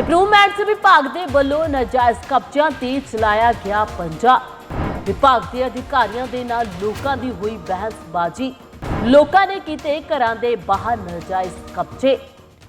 Improvements ਵਿਭਾਗ ਦੇ ਵੱਲੋਂ ਨਾਜਾਇਜ਼ ਕਬਜ਼ਿਆਂ ਤੇ ਚਲਾਇਆ ਗਿਆ ਪੰਜਾ। ਵਿਭਾਗ ਦੇ ਅਧਿਕਾਰੀਆਂ ਦੇ ਨਾਲ ਲੋਕਾਂ ਦੀ ਹੋਈ ਬਹਿਸਬਾਜ਼ੀ। ਲੋਕਾਂ ਨੇ ਕੀਤੇ ਘਰਾਂ ਦੇ ਬਾਹਰ ਨਾਜਾਇਜ਼ ਕਬਜ਼ੇ।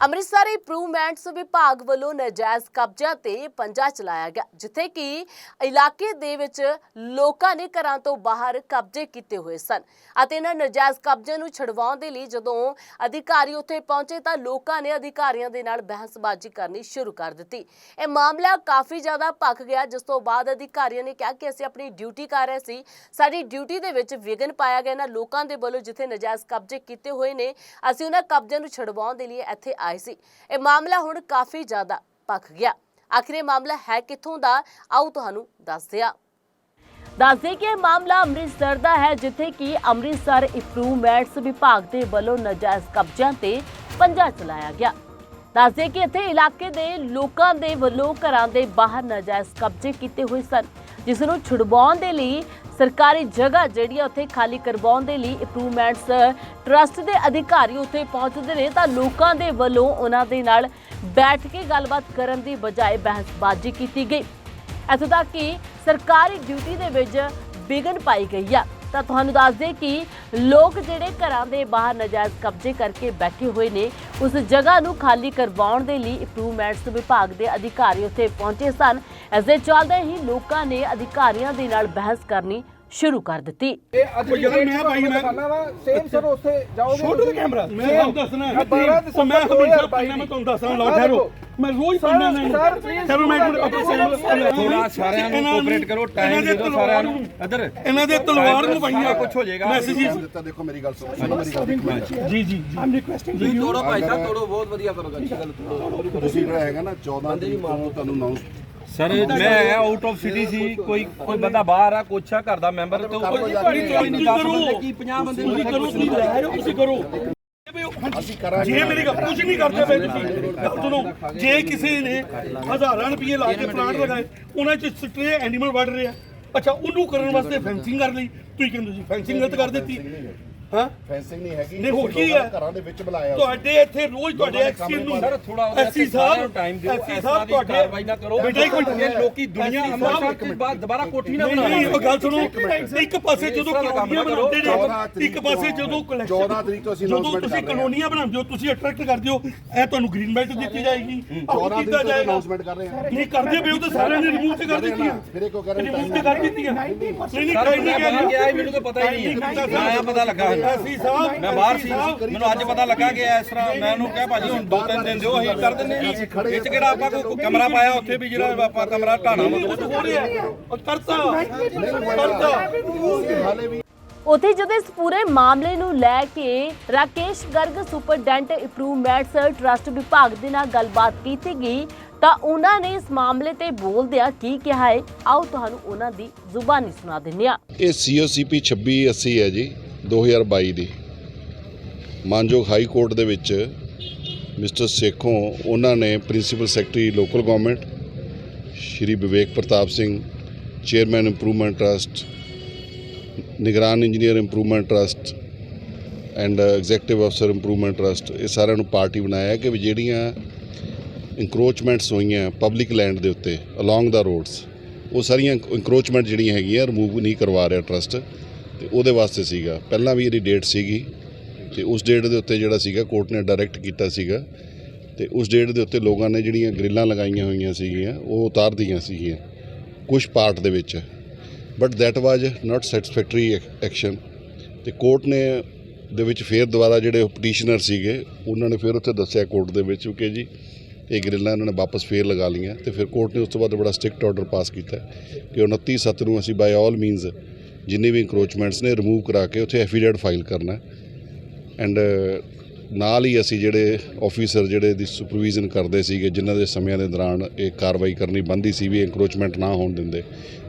ਅੰਮ੍ਰਿਤਸਰ ਇੰਪਰੂਵਮੈਂਟਸ ਵਿਭਾਗ ਵੱਲੋਂ ਨਾਜਾਇਜ਼ ਕਬਜ਼ਿਆਂ ਤੇ ਪੰਜਾ ਚਲਾਇਆ ਗਿਆ, ਜਿੱਥੇ ਕਿ ਇਲਾਕੇ ਦੇ ਵਿੱਚ ਲੋਕਾਂ ਨੇ ਘਰਾਂ ਤੋਂ ਬਾਹਰ ਕਬਜ਼ੇ ਕੀਤੇ ਹੋਏ ਸਨ ਅਤੇ ਇਹਨਾਂ ਨਾਜਾਇਜ਼ ਕਬਜ਼ਿਆਂ ਨੂੰ ਛਡਵਾਉਣ ਦੇ ਲਈ ਜਦੋਂ ਅਧਿਕਾਰੀ ਉੱਥੇ ਪਹੁੰਚੇ ਤਾਂ ਲੋਕਾਂ ਨੇ ਅਧਿਕਾਰੀਆਂ ਦੇ ਨਾਲ ਬਹਿਸਬਾਜ਼ੀ ਕਰਨੀ ਸ਼ੁਰੂ ਕਰ ਦਿੱਤੀ। ਇਹ ਮਾਮਲਾ ਕਾਫੀ ਜ਼ਿਆਦਾ ਭਖ ਗਿਆ, ਜਿਸ ਤੋਂ ਬਾਅਦ ਅਧਿਕਾਰੀਆਂ ਨੇ ਕਿਹਾ ਕਿ ਅਸੀਂ ਆਪਣੀ ਡਿਊਟੀ ਕਰ ਰਹੇ ਸੀ, ਸਾਡੀ ਡਿਊਟੀ ਦੇ ਵਿੱਚ ਵਿਘਨ ਪਾਇਆ ਗਿਆ ਇਹਨਾਂ ਲੋਕਾਂ ਦੇ ਵੱਲੋਂ ਜਿੱਥੇ ਨਾਜਾਇਜ਼ ਕਬਜ਼ੇ ਕੀਤੇ ਹੋਏ ਨੇ, ਅਸੀਂ ਉਹਨਾਂ ਕਬਜ਼ਿਆਂ ਨੂੰ ਛਡਵਾਉਣ ਦੇ ਲਈ ਇੱਥੇ ਆਏ ਸੀ। ਇਹ ਮਾਮਲਾ ਹੁਣ ਕਾਫੀ ਜ਼ਿਆਦਾ ਭਖ ਗਿਆ। ਆਖਿਰ ਇਹ ਮਾਮਲਾ ਹੈ ਕਿੱਥੋਂ ਦਾ? ਆਓ ਤੁਹਾਨੂੰ ਦੱਸਦੇ ਹਾਂ। ਦੱਸਦੇ ਕਿ ਇਹ ਮਾਮਲਾ ਅੰਮ੍ਰਿਤਸਰ ਦਾ ਹੈ, ਜਿੱਥੇ ਕਿ ਅੰਮ੍ਰਿਤਸਰ ਇੰਪਰੂਵਮੈਂਟਸ ਵਿਭਾਗ ਦੇ ਵੱਲੋਂ ਨਾਜਾਇਜ਼ ਕਬਜ਼ਿਆਂ ਤੇ ਪੰਜਾ ਚਲਾਇਆ ਗਿਆ। ਦੱਸਦੇ ਕਿ ਇੱਥੇ ਇਲਾਕੇ ਦੇ ਲੋਕਾਂ ਦੇ ਵੱਲੋਂ ਘਰਾਂ ਦੇ ਬਾਹਰ ਨਾਜਾਇਜ਼ ਕਬਜ਼ੇ ਕੀਤੇ ਹੋਏ ਸਨ। ਜਿਸ ਨੂੰ ਛੁਡਵਾਉਣ ਦੇ ਲਈ ਸਰਕਾਰੀ ਜਗ੍ਹਾ ਜਿਹੜੀ ਆ ਉੱਥੇ ਖਾਲੀ ਕਰਵਾਉਣ ਦੇ ਲਈ ਇੰਪਰੂਵਮੈਂਟਸ ਟਰਸਟ ਦੇ ਅਧਿਕਾਰੀ ਉੱਥੇ ਪਹੁੰਚਦੇ ਨੇ ਤਾਂ ਲੋਕਾਂ ਦੇ ਵੱਲੋਂ ਉਹਨਾਂ ਦੇ ਨਾਲ ਬੈਠ ਕੇ ਗੱਲਬਾਤ ਕਰਨ ਦੀ ਬਜਾਏ ਬਹਿਸਬਾਜ਼ੀ ਕੀਤੀ ਗਈ। ਇੱਥੋਂ ਤੱਕ ਕਿ ਸਰਕਾਰੀ ਡਿਊਟੀ ਦੇ ਵਿੱਚ ਵਿਘਨ ਪਾਈ ਗਈ ਆ। ਤਾਂ ਤੁਹਾਨੂੰ ਦੱਸ ਦੇ ਕਿ ਲੋਕ ਜਿਹੜੇ ਘਰਾਂ ਦੇ ਬਾਹਰ ਨਜਾਇਜ਼ ਕਬਜ਼ੇ ਕਰਕੇ ਬੈਠੇ ਹੋਏ ਨੇ ਉਸ ਜਗ੍ਹਾ ਨੂੰ ਖਾਲੀ ਕਰਵਾਉਣ ਦੇ ਲਈ ਇੰਪਰੂਵਮੈਂਟਸ ਵਿਭਾਗ ਦੇ ਅਧਿਕਾਰੀ ਉੱਥੇ ਪਹੁੰਚੇ ਸਨ। ਇਸ ਦੇ ਚੱਲਦੇ ਹੀ ਲੋਕਾਂ ਨੇ ਅਧਿਕਾਰੀਆਂ ਦੇ ਨਾਲ ਬਹਿਸ ਕਰਨੀ ਸ਼ੁਰੂ ਕਰ ਦਿੱਤੀ। ਇਹ ਅੱਜ ਉਹ ਜਦੋਂ ਮੈਂ ਭਾਈ ਮੈਂ- ਖਾਣਾ ਵਾ ਸੇਮ ਸਰ ਉੱਥੇ ਜਾਓਗੇ ਛੋਟੂ ਦਾ ਕੈਮਰਾ। ਮੈਂ Same। ਤੁਹਾਨੂੰ ਦੱਸਣਾ ਹੈ ਬਾਰਾਂ ਉਹ ਮੈਂ ਦਸੰਬਰ ਹਮੇਸ਼ਾ 2022 ਪੜਨਾ ਮੈਂ ਤੁਹਾਨੂੰ ਦੱਸਣਾ ਆਹ ਲਓ ਠਹਿਰੋ। ਦੇਖੋ। ਮੈਂ ਰੋਜ਼ ਪੜਨਾ ਨਹੀਂ। ਚਲੋ ਮੈਂ ਥੋੜਾ ਸਾਰਿਆਂ ਨੂੰ ਕੋਆਪਰੇਟ ਕਰੋ ਟਾਈਮ ਦੇ ਦਿਓ ਸਾਰਿਆਂ ਨੂੰ। ਇੱਧਰ। ਇਹਨਾਂ ਦੇ ਤਲਵਾਰ ਨੂੰ ਸਾਰਾ ਪਈਆਂ ਕੁਝ ਹੋ ਜਾਏਗਾ। ਮੈਸੇजेस ਦਿੱਤਾ ਦੇਖੋ ਮੇਰੀ ਗੱਲ ਸੁਣੋ ਮੇਰੀ ਗੱਲ ਮਿੰਟ ਜੀ ਜੀ ਆਮ ਰਿਕੁਐਸਟਿੰਗ ਯੂ ਤੋੜੋ ਭਾਈ ਸਾਹਿਬ ਤੋੜੋ ਬਹੁਤ ਵਧੀਆ ਕਰੋਗਾ ਅੱਛੀ ਗੱਲ ਤੋੜੋ। ਤੁਸੀਂ ਜਿਹੜਾ ਹੈਗਾ ਨਾ 14 ਤਰੀਕ ਤੋਂ ਤੁਹਾਨੂੰ ਅਨਾਉਂਸ ਸਰ ਮੈਂ ਆਊਟ ਆਫ ਸਿਟੀ ਸੀ ਕੋਈ ਕੋਈ ਬੰਦਾ ਬਾਹਰ ਆ ਆ ਘਰ ਦਾ ਮੈਂਬਰ ਤੇ ਉਹ ਕੋਈ ਨਹੀਂ ਕਰੋ। ਕੀ 50 ਬੰਦੇ ਤੁਸੀਂ ਕਰੋ ਤੁਸੀਂ ਲੈ ਆਇਓ ਤੁਸੀਂ ਕਰੋ। ਅਸੀਂ ਕਰਾਂਗੇ ਜੇ ਮੇਰੀ ਗੱਲ ਕੁਝ ਨਹੀਂ ਕਰਦੇ ਪਏ ਤੁਸੀਂ ਗੱਲ ਸੁਣੋ ਜੇ ਕਿਸੇ ਨੇ ਹਜ਼ਾਰਾਂ ਰੁਪਏ ਲਾ ਕੇ ਪਲਾਂਟ ਲਗਾਏ ਉਹਨਾਂ 'ਚ ਸਟ੍ਰੇ ਐਨੀਮਲ ਵੜ ਰਿਹਾ। ਅੱਛਾ ਉਹਨੂੰ ਕਰਨ ਵਾਸਤੇ ਫੈਂਸਿੰਗ ਕਰ ਲਈ। ਤੁਸੀਂ ਕਹਿੰਦੇ ਤੁਸੀਂ ਫੈਂਸਿੰਗ ਗਲਤ ਕਰ ਦਿੱਤੀ। ਹਾਂ? ਫੈਂਸਿੰਗ ਨਹੀਂ ਹੈਗੀ। ਨਹੀਂ, ਹੋਰ ਤੁਸੀਂ ਕੀ ਹੈ? ਲੋਕਾਂ ਘਰਾਂ ਦੇ ਵਿੱਚ ਬੁਲਾਇਆ ਤੁਹਾਡੇ ਇੱਥੇ ਰੋਜ਼ ਤੁਹਾਡੇ ਐਕਸੀ ਨੂੰ ਸਰ ਥੋੜਾ ਐਸੀ ਸਾਹਿਬ ਟਾਈਮ ਦਿਓ। ਐਸੀ ਇਸ ਸਾਹਿਬ ਤਰ੍ਹਾਂ ਦੀ ਤੁਹਾਡੇ ਕਾਰਵਾਈ ਨਾ ਕਰੋ। ਬੇਟਾ ਇੱਕ ਮਿੰਟ। ਇਹ ਲੋਕੀ ਦੁਨੀਆ ਐਸੀ ਅੰਮ੍ਰਿਤਸਰ ਸਾਹਿਬ ਤੋਂ ਬਾਅਦ ਦੁਬਾਰਾ ਕੋਠੀ ਨਾ ਨਹੀਂ ਬਣਾ ਨਹੀਂ ਉਹ ਗੱਲ ਸੁਣੋ। ਇੱਕ ਪਾਸੇ ਇਸ ਜਦੋਂ ਤਰ੍ਹਾਂ ਦਾ ਕੰਮ ਕਲੋਨੀਆਂ। ਬਣਾਉਂਦੇ 14 ਨੇ ਇੱਕ ਪਾਸੇ ਤੋਂ- ਜਦੋਂ ਕਲੈਕਸ਼ਨ 14 ਤਰੀਕ ਤੋਂ ਅਸੀਂ ਜਦੋਂ announcement ਤੁਸੀਂ ਕਰ ਰਹੇ ਹਾਂ। ਕਲੋਨੀਆਂ ਬਣਾਉਂਦੇ ਹੋ ਤੁਸੀਂ ਅਟਰੈਕਟ ਕਰਦੇ ਹੋ ਇਹ ਤੁਹਾਨੂੰ ਗ੍ਰੀਨ ਬੈਲਟ ਦਿੱਤੀ ਜਾਏਗੀ। ਆਹ 14 ਕੀਤਾ ਤਰੀਕ ਤੋਂ ਜਾਏਗਾ। ਅਨਾਉਂਸਮੈਂਟ ਕਰ ਰਹੇ ਹਾਂ। ਨਹੀਂ ਕਰਦੇ ਪਏ ਉਹ ਤਾਂ ਸਾਰਿਆਂ ਨੇ ਰਿਮੂਵ ਤੇ ਕਰ ਦਿੱਤੀਆਂ। ਮੇਰੇ ਕੋ ਕਰਨ ਰਿਮੂਵ ਤੇ ਕਰ ਦਿੱਤੀਆਂ। ਨਹੀਂ ਨਹੀਂ ਸਰ ਟਾਈਮ ਮੈਂ ਨਹੀਂ ਬਾਹਰ ਗਿਆ ਸੀ, ਮੈਨੂੰ ਤਾਂ ਪਤਾ ਹੀ ਨਹੀਂ ਹੈ। ਮੈਂ ਆਇਆ ਪਤਾ ਲੱਗਾ। ਮੈਨੂੰ। ਐਸੀ ਸਾਹਿਬ ਮੈਂ ਬਾਹਰ ਸੀ। ਮੈਨੂੰ ਅੱਜ ਪਤਾ ਲੱਗਾ ਕਿ ਇਸ ਤਰ੍ਹਾਂ ਮੈਂ ਉਹਨੂੰ ਕਿਹਾ ਭਾਜੀ ਹੁਣ ਦੋ ਤਿੰਨ ਦਿਨ ਦਿਓ ਅਸੀਂ ਕਰ ਦਿੰਦੇ ਹਾਂ। ਇਹ ਚ ਕਿਹੜਾ ਆਪਾਂ ਕੋਈ ਕਮਰਾ ਪਾਇਆ ਉੱਥੇ ਵੀ ਜਿਹੜਾ ਆਪਾਂ ਕਮਰਾ ਢਾਣਾ ਵਾ। ਹੋ ਰਿਹਾ। ਉਹ ਕਰਤਾ ਨਹੀਂ ਕਰਤਾ ਹੋਇਆ ਹਾਲੇ ਵੀ ਉਥੇ ਜਦੋਂ ਇਸ ਪੂਰੇ ਮਾਮਲੇ ਨੂੰ ਲੈ ਕੇ Rakesh Garg superintendent improvements trust ਵਿਭਾਗ ਦੇ ਨਾਲ ਗੱਲਬਾਤ ਕੀਤੀ ਗਈ ਤਾਂ ਉਹਨਾਂ ਨੇ ਇਸ ਮਾਮਲੇ ਤੇ ਬੋਲਦਿਆਂ ਕੀ ਕਿਹਾ ਹੈ? ਆਓ ਤੁਹਾਨੂੰ ਉਹਨਾਂ ਦੀ ਜ਼ੁਬਾਨੀ ਸੁਣਾ ਦਿੰਦੇ ਹਾਂ। ਇਹ ਸੀਓਸੀਪੀ 2680 ਹੈ ਜੀ। 2022 ਦੀ। ਮਾਨਯੋਗ ਹਾਈ ਕੋਰਟ ਦੇ ਵਿੱਚ ਮਿਸਟਰ ਸੇਖੋਂ ਉਹਨਾਂ ਨੇ principal secretary local government, Shri Vivek Pratap Singh, chairman improvement trust, ਨਿਗਰਾਨ engineer improvement trust and executive ਅਫਸਰ ਇੰਪਰੂਵਮੈਂਟ ਟਰਸਟ, ਇਹ ਸਾਰਿਆਂ ਨੂੰ ਪਾਰਟੀ ਬਣਾਇਆ ਕਿ ਵੀ ਜਿਹੜੀਆਂ ਇਨਕਰੋਚਮੈਂਟਸ ਹੋਈਆਂ ਪਬਲਿਕ ਲੈਂਡ ਦੇ ਉੱਤੇ ਅਲੋਂਗ ਦਾ ਰੋਡਸ ਉਹ ਸਾਰੀਆਂ ਇਨਕਰੋਚਮੈਂਟ ਜਿਹੜੀਆਂ ਹੈਗੀਆਂ ਰਿਮੂਵ ਨਹੀਂ ਕਰਵਾ ਰਿਹਾ ਟਰਸਟ ਤੇ ਉਹਦੇ ਵਾਸਤੇ ਸੀਗਾ। ਪਹਿਲਾਂ ਵੀ ਇਹਦੀ ਡੇਟ ਸੀਗੀ ਤੇ ਉਸ ਡੇਟ ਦੇ ਉੱਤੇ ਜਿਹੜਾ ਸੀਗਾ ਕੋਰਟ ਨੇ ਡਾਇਰੈਕਟ ਕੀਤਾ ਸੀਗਾ ਤੇ ਉਸ ਡੇਟ ਦੇ ਉੱਤੇ ਲੋਕਾਂ ਨੇ ਜਿਹੜੀਆਂ ਗ੍ਰਿਲਾਂ ਲਗਾਈਆਂ ਹੋਈਆਂ ਸੀਗੀਆਂ, ਉਹ ਉਤਾਰ ਦਿੱਤੀਆਂ ਸੀਗੀਆਂ ਕੁਝ ਪਾਰਟ ਦੇ ਵਿੱਚ। But that was not satisfactory action ਤੇ ਕੋਰਟ ਨੇ ਦੇ ਵਿੱਚ ਫੇਰ ਦੁਬਾਰਾ ਜਿਹੜੇ ਪਟੀਸ਼ਨਰ ਸੀਗੇ, ਉਹਨਾਂ ਨੇ ਫਿਰ ਉੱਥੇ ਦੱਸਿਆ ਕੋਰਟ ਦੇ ਵਿੱਚ ਕਿ ਜੀ ਇਹ ਗ੍ਰਿਲਾਂ ਇਹਨਾਂ ਨੇ ਵਾਪਸ ਫੇਰ ਲਗਾ ਲਈਆਂ ਤੇ ਫਿਰ ਕੋਰਟ ਨੇ ਉਸ ਤੋਂ ਬਾਅਦ ਬੜਾ ਸਟ੍ਰਿਕਟ ਆਰਡਰ ਪਾਸ ਕੀਤਾ ਕਿ 29 ਸੱਤ ਨੂੰ ਅਸੀਂ ਬਾਈ ਆਲ ਮੀਨਸ ਜਿੰਨੇ ਵੀ ਇਨਕਰੋਚਮੈਂਟਸ ਨੇ ਰਿਮੂਵ ਕਰਾ ਕੇ ਉੱਥੇ ਐਫੀਡੇਵਿਟ ਫਾਈਲ ਕਰਨਾ ਐਂਡ ਨਾਲ ਹੀ ਅਸੀਂ ਜਿਹੜੇ ਆਫੀਸਰ ਜਿਹੜੇ ਦੀ ਸੁਪਰਵੀਜ਼ਨ ਕਰਦੇ ਸੀਗੇ ਜਿਨ੍ਹਾਂ ਦੇ ਸਮਿਆਂ ਦੇ ਦੌਰਾਨ ਇਹ ਕਾਰਵਾਈ ਕਰਨੀ ਬੰਦੀ ਸੀ ਵੀ ਇਨਕਰੋਚਮੈਂਟ ਨਾ ਹੋਣ ਦਿੰਦੇ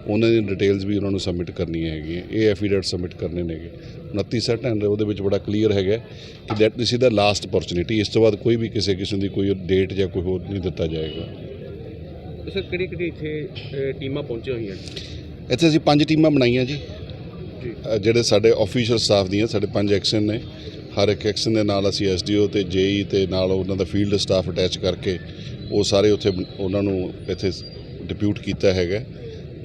ਉਹਨਾਂ ਦੀ ਡਿਟੇਲਸ ਵੀ ਉਹਨਾਂ ਨੂੰ ਸਬਮਿਟ ਕਰਨੀਆਂ ਹੈਗੀਆਂ ਇਹ ਐਫੀਡੇਵਿਟ ਸਬਮਿਟ ਕਰਨੇ ਨੇਗੇ। 29 ਸੈਟ ਐਂਡ ਉਹਦੇ ਵਿੱਚ ਬੜਾ ਕਲੀਅਰ ਹੈਗਾ ਕਿ that this is the last opportunity ਇਸ ਤੋਂ ਬਾਅਦ ਕੋਈ ਵੀ ਕਿਸੇ ਕਿਸਮ ਦੀ ਕੋਈ ਡੇਟ ਜਾਂ ਕੋਈ ਹੋਰ ਨਹੀਂ ਦਿੱਤਾ ਜਾਏਗਾ। ਸਰ ਕਿਹੜੀ ਕਿਹੜੀ ਇੱਥੇ ਟੀਮਾਂ ਪਹੁੰਚੀਆਂ ਹੋਈਆਂ? ਇੱਥੇ ਅਸੀਂ ਪੰਜ ਟੀਮਾਂ ਬਣਾਈਆਂ ਜੀ। ਜਿਹੜੇ ਸਾਡੇ ਆਫੀਸ਼ੀਅਲ ਸਟਾਫ ਦੀਆਂ ਸਾਡੇ ਪੰਜ ਐਕਸ਼ਨ ਨੇ। ਹਰ ਇੱਕ ਐਕਸ਼ਨ ਦੇ ਨਾਲ ਅਸੀਂ ਐਸਡੀਓ ਤੇ ਜੇਈ ਤੇ ਨਾਲ ਉਹਨਾਂ ਦਾ ਫੀਲਡ ਸਟਾਫ ਅਟੈਚ ਕਰਕੇ ਉਹ ਸਾਰੇ ਉੱਥੇ ਉਹਨਾਂ ਨੂੰ ਇੱਥੇ ਡਿਪਿਊਟ ਕੀਤਾ ਹੈਗਾ।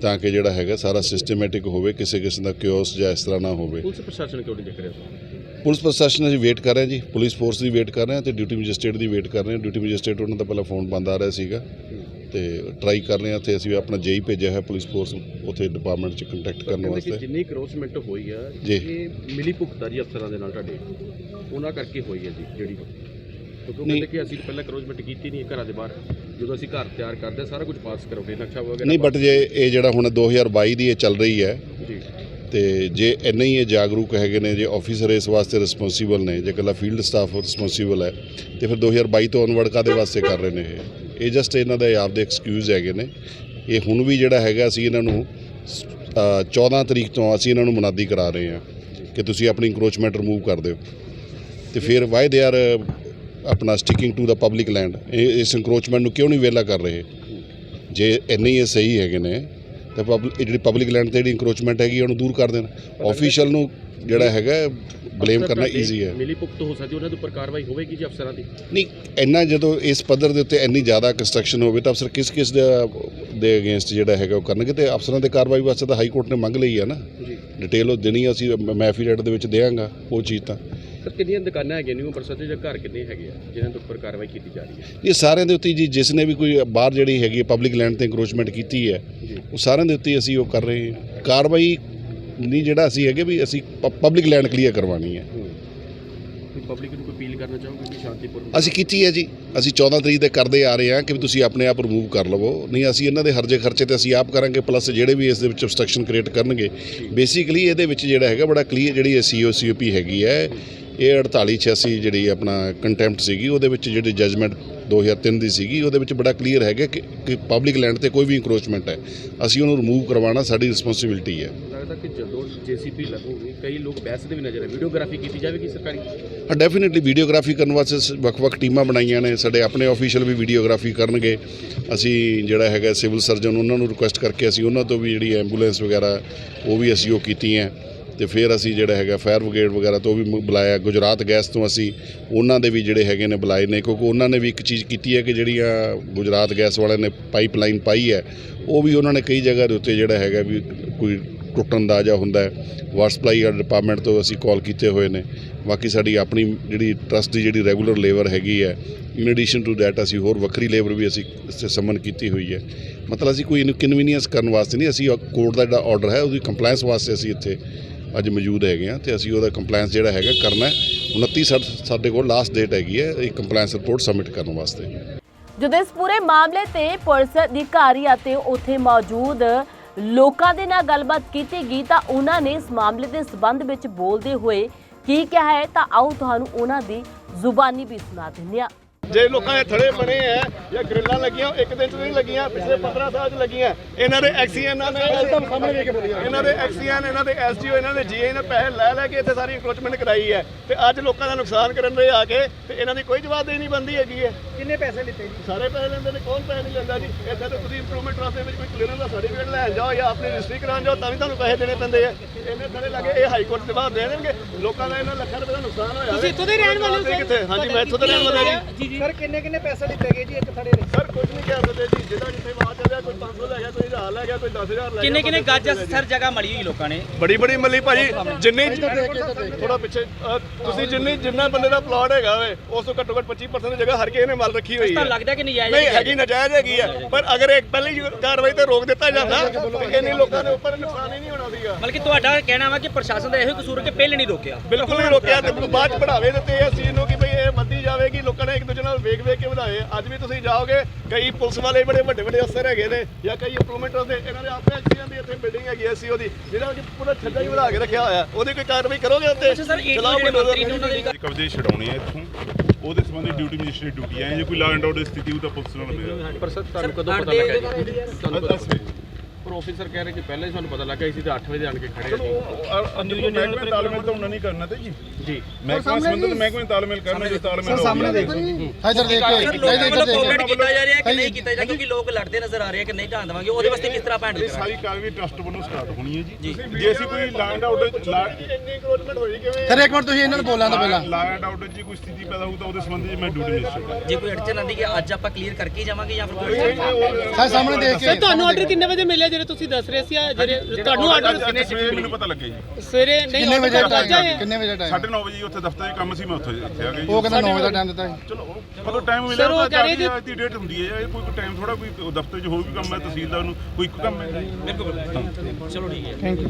ਤਾਂ ਕਿ ਜਿਹੜਾ ਹੈਗਾ ਸਾਰਾ ਸਿਸਟਮੈਟਿਕ ਹੋਵੇ ਕਿਸੇ ਕਿਸਮ ਦਾ ਕਿਓਸ ਜਾਂ ਇਸ ਤਰ੍ਹਾਂ ਨਾ ਹੋਵੇ। ਪੁਲਿਸ ਪ੍ਰਸ਼ਾਸਨ ਕਿਉਂ ਨਹੀਂ ਦੇਖ ਰਿਹਾ? ਪੁਲਿਸ ਪ੍ਰਸ਼ਾਸਨ ਅਸੀਂ ਵੇਟ ਕਰ ਰਹੇ ਹਾਂ ਜੀ। ਪੁਲਿਸ ਫੋਰਸ ਦੀ ਵੇਟ ਕਰ ਰਹੇ ਹਾਂ ਤੇ ਡਿਊਟੀ ਮੈਜਿਸਟ੍ਰੇਟ ਦੀ ਵੇਟ ਕਰ ਰਹੇ ਡਿਊਟੀ ਮੈਜਿਸਟ੍ਰੇਟ ਉਹਨਾਂ ਦਾ ਪਹਿਲਾਂ ਫੋਨ ਬੰਦ ਆ ਰਿਹਾ ਸੀਗਾ। ਤੇ ਟਰਾਈ ਕਰ ਰਹੇ ਹਾਂ ਤੇ ਅਸੀਂ ਆਪਣਾ ਜੇਈ ਭੇਜਿਆ ਹੈ ਪੁਲਿਸ ਫੋਰਸ ਉੱਥੇ ਡਿਪਾਰਟਮੈਂਟ 'ਚ ਕੰਟੈਕਟ ਕਰਨ ਵਾਸਤੇ। ਜਿੰਨੀ ਕਰੋਸਮੈਂਟ ਹੋਈ ਆ। ਇਹ ਮਿਲੀ ਭੁਗਤਾ ਜੀ ਅਫਸਰਾਂ ਦੇ ਨਾਲ ਤੁਹਾਡੇ। ਉਹਨਾਂ ਕਰਕੇ ਹੋਈ ਹੈ ਜੀ ਜਿਹੜੀ ਕਿਉਂਕਿ ਉਹ। ਕਹਿੰਦੇ ਕਿ ਅਸੀਂ ਪਹਿਲਾਂ ਕਰੋਸਮੈਂਟ ਕੀਤੀ ਨਹੀਂ ਘਰਾਂ ਦੇ ਬਾਹਰ। ਜਦੋਂ ਅਸੀਂ ਘਰ ਤਿਆਰ ਕਰਦੇ ਸਾਰਾ ਕੁਝ ਪਾਸ ਕਰੋਗੇ ਨਕਸ਼ਾ ਵਗੈਰਾ ਨਹੀਂ ਬਟ ਜੇ ਇਹ ਜਿਹੜਾ ਹੁਣ 2022 ਦੀ ਇਹ ਚੱਲ ਰਹੀ ਹੈ ਜੀ। ਤੇ ਜੇ ਇੰਨੇ ਹੀ ਇਹ ਜਾਗਰੂਕ ਹੈਗੇ ਨੇ ਜੇ ਆਫੀਸਰ ਇਸ ਵਾਸਤੇ ਰਿਸਪੌਂਸੀਬਲ ਨੇ ਜੇ ਇਕੱਲਾ ਫੀਲਡ ਸਟਾਫ ਰਿਸਪੌਂਸੀਬਲ ਹੈ ਤੇ ਫਿਰ 2022 ਤੋਂ ਅਨਵਰਡ ਕਾਦੇ ਵਾਸਤੇ ਕਰ ਰਹੇ ਨੇ ਇਹ? ਇਹ ਜਸਟ ਇਹਨਾਂ ਦੇ ਆਪਦੇ ਐਕਸਕਿਊਜ਼ ਹੈਗੇ ਨੇ। ਇਹ ਹੁਣ ਵੀ ਜਿਹੜਾ ਹੈਗਾ ਅਸੀਂ ਇਹਨਾਂ ਨੂੰ ਅ, 14 ਤਰੀਕ ਤੋਂ ਅਸੀਂ ਇਹਨਾਂ ਨੂੰ ਮੁਨਾਦੀ ਕਰਾ ਰਹੇ ਹਾਂ ਕਿ ਤੁਸੀਂ ਆਪਣੀ ਇਨਕਰੋਚਮੈਂਟ ਰਿਮੂਵ ਕਰ ਦਿਓ। ਤੇ ਫਿਰ ਵਾਈ ਦੇ ਆਰ ਆਪਣਾ sticking to the public land ਇਸ ਇਨਕਰੋਚਮੈਂਟ ਨੂੰ ਕਿਉਂ ਨਹੀਂ ਵੇਲਾ ਕਰ ਰਹੇ? ਜੇ ਇੰਨੇ ਹੀ ਇਹ ਸਹੀ ਹੈਗੇ ਨੇ ਤਾਂ ਪਬਲਿਕ ਜਿਹੜੀ ਪਬਲਿਕ ਲੈਂਡ ਤੇ ਜਿਹੜੀ ਇਨਕਰੋਚਮੈਂਟ ਹੈਗੀ ਉਹਨੂੰ ਦੂਰ ਕਰ ਦੇਣ। ਆਫੀਸ਼ੀਅਲ ਨੂੰ ਜਿਹੜਾ ਹੈਗਾ ਬਲੇਮ ਕਰਨਾ ਈਜ਼ੀ ਹੈ। ਮਿਲੀ ਭੁਗਤ ਹੋ ਸਕਦੀ ਉਹਨਾਂ ਦੇ ਉੱਪਰ ਕਾਰਵਾਈ ਹੋਵੇਗੀ ਜੀ ਅਫਸਰਾਂ ਦੀ? ਨਹੀਂ ਇੰਨਾ ਜਦੋਂ ਇਸ ਪੱਧਰ ਦੇ ਉੱਤੇ ਇੰਨੀ ਜ਼ਿਆਦਾ ਕੰਸਟਰਕਸ਼ਨ ਹੋਵੇ ਤਾਂ ਅਫਸਰ ਕਿਸ ਕਿਸ ਦਾ ਦੇ ਅਗੇਂਸਟ ਜਿਹੜਾ ਹੈਗਾ ਉਹ ਕਰਨਗੇ ਤੇ ਅਫਸਰਾਂ ਦੇ ਕਾਰਵਾਈ ਵਾਸਤੇ ਤਾਂ ਹਾਈ ਕੋਰਟ ਨੇ ਮੰਗ ਲਈ ਹੈ ਨਾ। ਜੀ। ਡਿਟੇਲ ਉਹ ਦੇਣੀ ਅਸੀਂ ਮੈਂ ਐਫੀਡੇਟ ਦੇ ਵਿੱਚ ਦੇਵਾਂਗਾ ਉਹ ਚੀਜ਼ ਤਾਂ। ਸਰ ਕਿੰਨੀਆਂ ਦੁਕਾਨਾਂ ਹੈਗੀਆਂ ਨਿਊ ਅੰਮ੍ਰਿਤਸਰ ਜਾਂ ਘਰ ਕਿੰਨੇ ਹੈਗੇ ਆ ਜਿਨ੍ਹਾਂ ਦੇ ਉੱਪਰ ਕਾਰਵਾਈ ਕੀਤੀ ਜਾ ਰਹੀ ਹੈ? ਇਹ ਸਾਰਿਆਂ ਦੇ ਉੱਤੇ ਜੀ ਜਿਸ ਨੇ ਵੀ ਕੋਈ ਬਾਹਰ ਜਿਹੜੀ ਹੈਗੀ ਪਬਲਿਕ ਲੈਂਡ ਤੇ ਇਨਕਰੋਚਮੈਂਟ ਕੀਤੀ ਹੈ ਉਹ ਸਾਰਿਆਂ ਦੇ ਉੱਤੇ ਅਸੀਂ ਉਹ ਕਰ ਰਹੇ ਹਾਂ। ਕਾਰਵਾਈ ਨਹੀਂ ਜਿਹੜਾ ਅਸੀਂ ਹੈਗੇ ਵੀ ਅਸੀਂ ਪਬਲਿਕ ਲੈਂਡ ਕਲੀਅਰ ਕਰਵਾਉਣੀ ਹੈ। ਕੋਈ ਪਬਲਿਕ ਨੂੰ ਕੋਈ ਅਪੀਲ ਕਰਨਾ ਚਾਹੋਗੇ ਕਿ ਸ਼ਾਂਤੀਪੂਰਨ ਅਸੀਂ ਕੀਤੀ ਹੈ ਜੀ। ਅਸੀਂ 14 ਤਰੀਕ ਤੇ ਕਰਦੇ ਆ ਰਹੇ ਹਾਂ ਕਿ ਵੀ ਤੁਸੀਂ ਆਪਣੇ ਆਪ ਰਿਮੂਵ ਕਰ ਲਵੋ। ਨਹੀਂ ਅਸੀਂ ਇਹਨਾਂ ਦੇ ਹਰਜੇ ਖਰਚੇ ਤੇ ਅਸੀਂ ਆਪ ਕਰਾਂਗੇ ਪਲੱਸ ਜਿਹੜੇ ਵੀ ਇਸ ਦੇ ਵਿੱਚ obstruction ਕ੍ਰੀਏਟ ਕਰਨਗੇ। ਬੇਸਿਕਲੀ ਇਹਦੇ ਵਿੱਚ ਜਿਹੜਾ ਹੈਗਾ ਬੜਾ ਕਲੀਅਰ ਜਿਹੜੀ ਸੀਓ ਸੀਓਪੀ ਹੈਗੀ ਹੈ ਇਹ 4886 ਜਿਹੜੀ ਆਪਣਾ ਕੰਟੈਂਪਟ ਸੀਗੀ ਉਹਦੇ ਵਿੱਚ ਜਿਹੜੀ ਜਜਮੈਂਟ 2003 ਦੀ ਸੀਗੀ ਉਹਦੇ ਵਿੱਚ ਬੜਾ ਕਲੀਅਰ ਹੈਗਾ ਕਿ ਕਿ ਪਬਲਿਕ ਲੈਂਡ ਤੇ ਕੋਈ ਵੀ ਇਨਕਰੋਚਮੈਂਟ ਹੈ। ਅਸੀਂ ਉਹਨੂੰ ਰਿਮੂਵ ਕਰਵਾਉਣਾ ਸਾਡੀ ਰਿਸਪੌਂਸਿਬਿਲਟੀ ਹੈ। ਲੱਗਦਾ ਕਿ ਜਦੋਂ ਜੀਸੀਪੀ ਲੱਗੂਗੀ ਕਈ ਲੋਕ ਬਹਿਸ ਦੇ ਵੀ ਨਜ਼ਰ ਆ। ਵੀਡੀਓਗ੍ਰਾਫੀ ਕੀਤੀ ਜਾਵੇਗੀ ਸਰਕਾਰੀ? ਹਾਂ ਡੈਫੀਨਿਟਲੀ ਵੀਡੀਓਗ੍ਰਾਫੀ ਕਰਨ ਵਾਸਤੇ ਵੱਖ-ਵੱਖ ਟੀਮਾਂ ਬਣਾਈਆਂ ਨੇ। ਸਾਡੇ ਆਪਣੇ ਆਫੀਸ਼ੀਅਲ ਵੀ ਵੀਡੀਓਗ੍ਰਾਫੀ ਕਰਨਗੇ। ਅਸੀਂ ਜਿਹੜਾ ਹੈਗਾ ਸਿਵਲ ਸਰਜਨ ਉਹਨਾਂ ਨੂੰ ਰਿਕੁਐਸਟ ਕਰਕੇ ਅਸੀਂ ਉਹਨਾਂ ਤੋਂ ਵੀ ਜਿਹੜੀ ਐਂਬੂਲੈਂਸ ਵਗੈਰਾ ਉਹ ਵੀ ਅਸੀਂ ਉਹ ਕੀਤੀਆਂ। ਤੇ ਫਿਰ ਅਸੀਂ ਜਿਹੜਾ ਹੈਗਾ ਫਾਇਰ ਬ੍ਰਿਗੇਡ ਵਗੈਰਾ ਤੋਂ ਵੀ ਬੁਲਾਇਆ। ਗੁਜਰਾਤ ਗੈਸ ਤੋਂ ਅਸੀਂ ਉਹਨਾਂ ਦੇ ਵੀ ਜਿਹੜੇ ਹੈਗੇ ਨੇ ਬੁਲਾਏ ਨੇ, ਕਿਉਂਕਿ ਉਹਨਾਂ ਨੇ ਵੀ ਇੱਕ ਚੀਜ਼ ਕੀਤੀ ਹੈ ਕਿ ਜਿਹੜੀਆਂ ਗੁਜਰਾਤ ਗੈਸ ਵਾਲਿਆਂ ਨੇ ਪਾਈਪਲਾਈਨ ਪਾਈ ਹੈ, ਉਹ ਵੀ ਉਹਨਾਂ ਨੇ ਕਈ ਜਗ੍ਹਾ ਦੇ ਉੱਤੇ ਜਿਹੜਾ ਹੈਗਾ ਵੀ ਕੋਈ ਟੁੱਟਣ ਦਾ ਜਾਂ ਹੁੰਦਾ ਹੈ। ਵਾਟਰ ਸਪਲਾਈ ਡਿਪਾਰਟਮੈਂਟ ਤੋਂ ਅਸੀਂ ਕਾਲ ਕੀਤੇ ਹੋਏ ਨੇ। ਬਾਕੀ ਸਾਡੀ ਆਪਣੀ ਜਿਹੜੀ ਟਰਸਟ ਦੀ ਜਿਹੜੀ ਰੈਗੂਲਰ ਲੇਬਰ ਹੈਗੀ ਹੈ, ਇਨ ਐਡੀਸ਼ਨ ਟੂ ਦੈਟ ਅਸੀਂ ਹੋਰ ਵੱਖਰੀ ਲੇਬਰ ਵੀ ਅਸੀਂ ਸਮਨ ਕੀਤੀ ਹੋਈ ਹੈ। ਮਤਲਬ ਅਸੀਂ ਕੋਈ ਇਨਕਨਵੀਨੀਅੰਸ ਕਰਨ ਵਾਸਤੇ ਨਹੀਂ, ਅਸੀਂ ਕੋਰਟ ਦਾ ਜਿਹੜਾ ਆਰਡਰ ਹੈ, ਉਹਦੀ ਕੰਪਲਾਈਂਸ ਵਾਸਤੇ ਅਸੀਂ ਇੱਥੇ ਅੱਜ ਮੌਜੂਦ ਹੈਗੇ ਹਾਂ ਤੇ ਅਸੀਂ ਉਹਦਾ ਕੰਪਲਾਈਂਸ ਜਿਹੜਾ ਹੈਗਾ ਕਰਨਾ 29 ਸਾਡੇ ਕੋਲ ਲਾਸਟ ਡੇਟ ਹੈਗੀ ਹੈ, ਇਹ ਕੰਪਲਾਈਂਸ ਰਿਪੋਰਟ ਸਬਮਿਟ ਕਰਨ ਵਾਸਤੇ। ਜਦੋਂ ਇਸ ਪੂਰੇ ਮਾਮਲੇ ਤੇ ਪੁਲਿਸ ਅਧਿਕਾਰੀ ਅਤੇ ਉੱਥੇ ਮੌਜੂਦ ਲੋਕਾਂ ਦੇ ਨਾਲ ਗੱਲਬਾਤ ਕੀਤੀ ਗਈ ਤਾਂ ਉਹਨਾਂ ਨੇ ਇਸ ਮਾਮਲੇ ਦੇ ਸਬੰਧ ਵਿੱਚ ਬੋਲਦੇ ਹੋਏ ਕੀ ਕਿਹਾ ਹੈ ਤਾਂ ਆਓ ਤੁਹਾਨੂੰ ਉਹਨਾਂ ਦੀ ਜ਼ੁਬਾਨੀ ਵੀ ਸੁਣਾ ਦਿੰਦੇ ਹਾਂ। ਜੇ ਲੋਕਾਂ ਦੇ ਥੜੇ ਬਣੇ ਆ ਜਾਂ ਗ੍ਰਿਲਾਂ ਲੱਗੀਆਂ ਉਹ ਇੱਕ ਦਿਨ ਚ ਨਹੀਂ ਲੱਗੀਆਂ ਪਿਛਲੇ 15 ਸਾਲ ਚ ਲੱਗੀਆਂ। ਇਹਨਾਂ ਦੇ ਐਕਸੀਐਨ ਨੇ ਸਾਹਮਣੇ ਵੇਖ ਕੇ ਬੋਲੀ ਇਹਨਾਂ ਦੇ ਐਕਸੀਐਨ ਇਹਨਾਂ ਦੇ ਐਸਡੀਓ ਇਹਨਾਂ ਦੇ ਜੀਏ ਨੇ ਪੈਸੇ ਲੈ ਲੈ ਕੇ ਇੱਥੇ ਸਾਰੀ ਇਨਕਰੋਚਮੈਂਟ ਕਰਾਈ ਹੈ ਤੇ ਅੱਜ ਲੋਕਾਂ ਦਾ ਨੁਕਸਾਨ ਕਰਨ ਦੇ ਆ ਕੇ ਤੇ ਇਹਨਾਂ ਦੀ ਕੋਈ ਜਵਾਬਦੇਹੀ ਨਹੀਂ ਬੰਦੀ ਹੈਗੀ ਹੈ ਕਿੰਨੇ ਪੈਸੇ ਲਿੱਤੇ ਜੀ? ਸਾਰੇ ਪੈਸੇ ਲੈਂਦੇ ਨੇ ਕੌਣ ਪੈਸੇ ਨਹੀਂ ਲੈਂਦਾ ਜੀ? ਇੱਥੇ ਤਾਂ ਤੁਸੀਂ ਇੰਪਰੂਵਮੈਂਟ ਵਾਸਤੇ ਵਿੱਚ ਕੋਈ ਕਲੀਅਰੈਂਸ ਦਾ ਸਰਟੀਫਿਕੇਟ ਲੈਣ ਜਾਓ ਜਾਂ ਆਪਣੀ ਰਜਿਸਟਰੀ ਕਰਾਉਣ ਜਾਓ ਤਾਂ ਵੀ ਤੁਹਾਨੂੰ ਪੈਸੇ ਦੇਣੇ ਪੈਂਦੇ ਆ ਇਹਨੇ ਥੜੇ ਲੱਗੇ ਇਹ ਹਾਈ ਕੋਰਟ ਜਵਾਬ ਦੇ ਦੇਣਗੇ। ਲੋਕਾਂ ਦਾ ਇਹਨਾਂ ਲੱਖਾਂ ਰੁਪਏ ਦਾ ਨੁਕਸਾਨ ਹੋਇਆ ਤੁਸੀਂ ਇੱਥੋਂ ਦੇ ਰਹਿਣ ਵਾਲੇ ਹੋ ਕਿੱਥੇ? ਹਾਂਜੀ ਮੈਂ ਇੱਥੋਂ ਦਾ ਰਹਿਣ ਵਾਲਾ ਜੀ ਸਰ ਕਿੰਨੇ ਕਿੰਨੇ ਪੈਸੇ ਲਿੱਤੇ ਗਏ ਜੀ ਇੱਕ ਥੜੇ ਦੇ? ਸਰ ਕੁਝ ਨਹੀਂ ਕਹਿ ਸਕਦੇ ਜੀ। ਜਿਹਦਾ ਜਿੱਥੇ ਬਾਹਰ ਚੱਲਿਆ ਕੋਈ 500 ਲੈ ਗਿਆ ਕੋਈ 1000 ਲੈ ਗਿਆ ਕੋਈ 10000 ਲੈ ਗਿਆ ਕਿੰਨੇ ਕਿੰਨੇ ਗੱਜ ਸਰ ਜਗ੍ਹਾ ਮਲੀ ਹੋਈ ਲੋਕਾਂ ਨੇ? ਬੜੀ ਬੜੀ ਮੱਲੀ ਭਾਜੀ ਜਿੰਨੀ ਥੋੜਾ ਪਿੱਛੇ ਅਹ, ਤੁਸੀਂ ਜਿੰਨੀ ਜਿੰਨਾ ਬੰਦੇ ਦਾ ਪਲਾਟ ਹੈਗਾ ਵੇ ਉਸ ਤੋਂ ਘੱਟੋ ਘੱਟ 25% ਦੀ ਜਗ੍ਹਾ ਹਰ ਕਿਸੇ ਨੇ ਮਲ ਰੱਖੀ ਹੋਈ ਤਾਂ ਹੈ। ਲੱਗਦਾ ਕਿ ਨਜਾਇਜ਼ ਨਹੀਂ ਹੈਗੀ ਨਜਾਇਜ਼ ਹੈਗੀ ਹੈ। ਪਰ ਅਗਰ ਇੱਕ ਪਹਿਲੀ ਕਾਰਵਾਈ ਤੇ ਰੋਕ ਦਿੱਤਾ ਜਾਂਦਾ ਤੇ ਇੰਨੇ ਲੋਕਾਂ ਦੇ ਉੱਪਰ ਨੁਕਸਾਨ ਹੀ ਨਹੀਂ ਹੋਣਾ ਸੀਗਾ। ਬਲਕਿ ਤੁਹਾਡਾ ਕਹਿਣਾ ਵਾ ਕਿ ਪ੍ਰਸ਼ਾਸਨ ਦਾ ਇਹੋ ਕਸੂਰ ਹੈ ਕਿ ਪਹਿਲੇ ਨਹੀਂ ਰੋਕਿਆ। ਬਿਲਕੁਲ ਨਹੀਂ ਰੋਕਿਆ ਤੇ ਬਾਅਦ ਚ ਬੜਾਵੇ ਦਿੱਤੇ ਇਸ ਚੀਜ਼ ਨੂੰ ਕਿ ਭਈ ਵੇਖ ਵੇਖ ਕੇ ਵਧਾਏ। ਅੱਜ ਵੀ ਤੁਸੀਂ ਜਾਓਗੇ ਕਈ ਪੁਲਿਸ ਵਾਲੇ ਬੜੇ ਵੱਡੇ ਵੱਡੇ ਅਫਸਰ ਹੈਗੇ ਨੇ ਜਾਂ ਕਈ ਇੰਪਰੂਵਮੈਂਟ ਦੇ ਇਹਨਾਂ ਦੇ ਆਪੇ ਐਕਸੀਡੈਂਟ ਦੀ ਇੱਥੇ ਬਿਲਡਿੰਗ ਹੈਗੀ ਐਸੀ ਉਹਦੀ ਜਿਹੜਾ ਕਿ ਪੂਰਾ ਛੱਡਾ ਹੀ ਵਧਾ ਕੇ ਰੱਖਿਆ ਹੋਇਆ। ਉਹਦੀ ਕੋਈ ਕਾਰਵਾਈ ਕਰੋਗੇ ਉੱਤੇ ਅੱਛਾ ਸਰ ਇਹ ਚਲਾਓ ਕਬਜ਼ੇ ਛਡਾਉਣੇ ਆ ਇੱਥੋਂ। ਉਹਦੇ ਸੰਬੰਧੀ ਡਿਊਟੀ ਮੈਜਿਸਟਰੇਟ ਡਿਊਟੀ ਹੈ। ਜੇ ਕੋਈ ਲਾਅ ਐਂਡ ਆਰਡਰ ਦੀ ਸਥਿਤੀ ਉਹ ਤਾਂ ਪੁਲਿਸ ਨਾਲ ਪਰ ਸਰ ਤੁਹਾਨੂੰ ਕਦੋਂ ਪਤਾ ਲੱਗਾ ਜੀ ਪਰ ਆਫੀਸਰ ਕਹਿ ਰਹੇ ਕਿ ਪਹਿਲਾਂ ਹੀ ਸਾਨੂੰ ਪਤਾ ਲੱਗਾ ਸੀ ਤੇ 8 ਵਜੇ ਆਣ ਕੇ ਖੜੇ ਸੀ ਅੰਦਰ ਮਹਿਕਮੇ ਤਾਲਮੇਲ ਤਾਂ ਉਹਨਾਂ ਨਹੀਂ ਕਰਨਾ ਤੇ ਜੀ। ਜੀ। ਮਹਿਕਮਾ ਸੰਬੰਧਿਤ ਮਹਿਕਮੇ ਤਾਲਮੇਲ ਕਰਨਾ ਜੇ ਤਾਲਮੇਲ ਸਾਹਮਣੇ ਦੇਖੋ ਇਧਰ ਦੇਖ ਕੇ ਸਰ ਲੋਕਾਂ ਵੱਲੋਂ ਕੋਆਪਰੇਟ ਕੀਤਾ ਜਾ ਰਿਹਾ ਹੈ ਕਿ ਨਹੀਂ ਕੀਤਾ ਜਾ ਕਿਉਂਕਿ ਲੋਕ ਲੜਦੇ ਨਜ਼ਰ ਆ ਰਹੇ ਆ ਕਿ ਨਹੀਂ ਢਾਣ ਦੇਵਾਂਗੇ? ਉਹਦੇ ਵਾਸਤੇ ਕਿਸ ਤਰ੍ਹਾਂ ਭੈਣ ਇਹ ਸਾਰੀ ਕਾਰਵਾਈ ਟਰਸਟ ਵੱਲੋਂ ਸਟਾਰਟ ਹੋਣੀ ਹੈ ਜੀ। ਜੇ। ਅਸੀਂ ਕੋਈ ਲੈਂਡ ਆਊਟ ਇੰਨੀ ਇੰਕਰੋਚਮੈਂਟ ਹੋਈ ਕਿਵੇਂ? ਸਰ ਇੱਕ ਮਿੰਟ ਤੁਸੀਂ ਇਹਨਾਂ ਨੂੰ ਬੋਲਾਂ ਤੋਂ ਪਹਿਲਾਂ। ਲੈਂਡ ਆਊਟ ਜੀ ਕੋਈ ਸਥਿਤੀ ਪੈਦਾ ਹੋਊ ਤਾਂ ਉਹਦੇ ਸੰਬੰਧੀ ਮੈਂ ਡਿਊਟੀ ਮਿਨਿਸਟਰ ਜੇ ਕੋਈ ਅੜਚਨ ਆਂਦੀ ਕਿ ਅੱਜ ਆਪਾਂ ਕਲੀਅਰ ਕਰਕੇ ਹੀ ਜਾਵਾਂਗੇ ਜਾਂ ਫਿਰ ਕੋਈ ਸਰ ਸਾਹਮਣੇ ਦੇਖ ਕੇ ਤੁਹਾਨੂੰ ਆਰਡਰ ਕਿੰਨੇ ਵਜੇ ਮਿਲਿਆ ਜਿਹੜੇ ਤੁਸੀਂ ਦੱਸ ਰਹੇ ਸੀ ਆ ਜਿਹੜੇ ਤੁਹਾਨੂੰ ਆਰਡਰ ਸਵੇਰੇ ਮੈਨੂੰ ਪਤਾ ਲੱਗਿਆ ਜੀ। ਸਵੇਰੇ ਨਹੀਂ ਕਿੰਨੇ ਵਜੇ ਟਾਈਮ ਆ? ਕਿੰਨੇ ਵਜੇ ਟਾਈਮ 9:30 ਵਜੇ ਉੱਥੇ ਦਫ਼ਤਰ 'ਚ ਕੰਮ ਸੀ ਮੈਂ ਉੱਥੇ ਇੱਥੇ ਆ ਗਿਆ ਜੀ। ਉਹ ਕਹਿੰਦਾ 9 ਵਜੇ ਦਾ ਟਾਈਮ ਦਿੱਤਾ ਸੀ। ਚਲੋ ਕਦੋਂ ਟਾਈਮ ਮਿਲਿਆ ਤਾਂ ਕਹਿ ਰਹੇ ਚਾਹੀਦੀ ਅੱਜ ਦੀ ਡੇਟ ਹੁੰਦੀ ਹੈ ਇਹ ਕੋਈ ਟਾਈਮ ਥੋੜਾ ਕੋਈ ਦਫ਼ਤਰ 'ਚ ਹੋਰ ਵੀ ਕੰਮ ਹੈ ਤਹਿਸੀਲਦਾਰ ਨੂੰ ਕੋਈ ਇੱਕ ਕੰਮ ਹੈ। ਚਲੋ ਠੀਕ ਹੈ। ਥੈਂਕ ਯੂ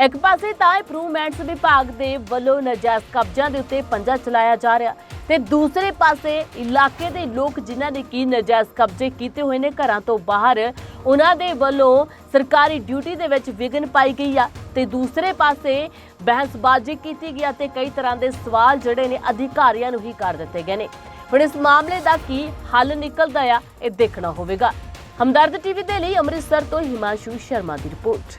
ਇੱਕ ਪਾਸੇ ਤਾਂ ਇੰਪਰੂਵਮੈਂਟਸ ਵਿਭਾਗ ਦੇ ਵੱਲੋਂ ਨਜਾਇਜ਼ ਕਬਜ਼ਿਆਂ ਦੇ ਉੱਤੇ ਪੰਜਾ ਚਲਾਇਆ ਜਾ ਰਿਹਾ। ਤੇ ਦੂਸਰੇ ਪਾਸੇ ਇਲਾਕੇ ਦੇ ਲੋਕ ਜਿਨ੍ਹਾਂ ਨੇ ਕੀ ਨਜਾਇਜ਼ ਕਬਜ਼ੇ ਕੀਤੇ ਹੋਏ ਨੇ ਘਰਾਂ ਤੋਂ ਬਾਹਰ, ਉਹਨਾਂ ਦੇ ਵੱਲੋਂ ਸਰਕਾਰੀ ਡਿਊਟੀ ਦੇ ਵਿੱਚ ਵਿਘਨ ਪਾਈ ਗਈ ਆ ਤੇ ਦੂਸਰੇ ਪਾਸੇ ਬਹਿਸਬਾਜ਼ੀ ਕੀਤੀ ਗਈ ਆ ਤੇ ਕਈ ਤਰ੍ਹਾਂ ਦੇ ਸਵਾਲ ਜਿਹੜੇ ਨੇ ਅਧਿਕਾਰੀਆਂ ਨੂੰ ਹੀ ਕਰ ਦਿੱਤੇ ਗਏ ਨੇ। ਹੁਣ ਇਸ ਮਾਮਲੇ ਦਾ ਕੀ ਹੱਲ ਨਿਕਲਦਾ ਆ, ਇਹ ਦੇਖਣਾ ਹੋਵੇਗਾ। ਹਮਦਰਦ ਟੀਵੀ ਦੇ ਲਈ ਅੰਮ੍ਰਿਤਸਰ ਤੋਂ ਹਿਮਾਂਸ਼ੂ ਸ਼ਰਮਾ ਦੀ ਰਿਪੋਰਟ।